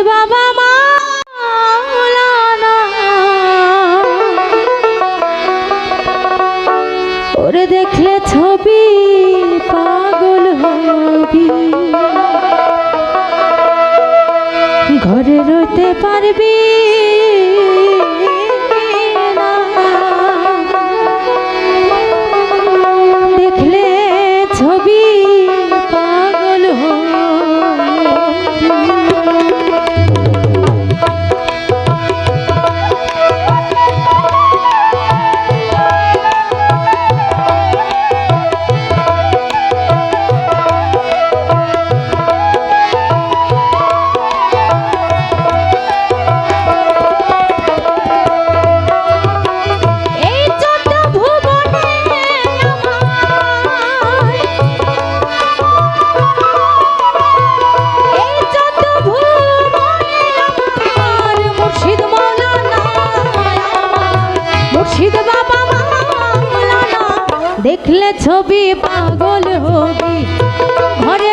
বাবা মাওলানা ছবি পাগল হবি। ঘরে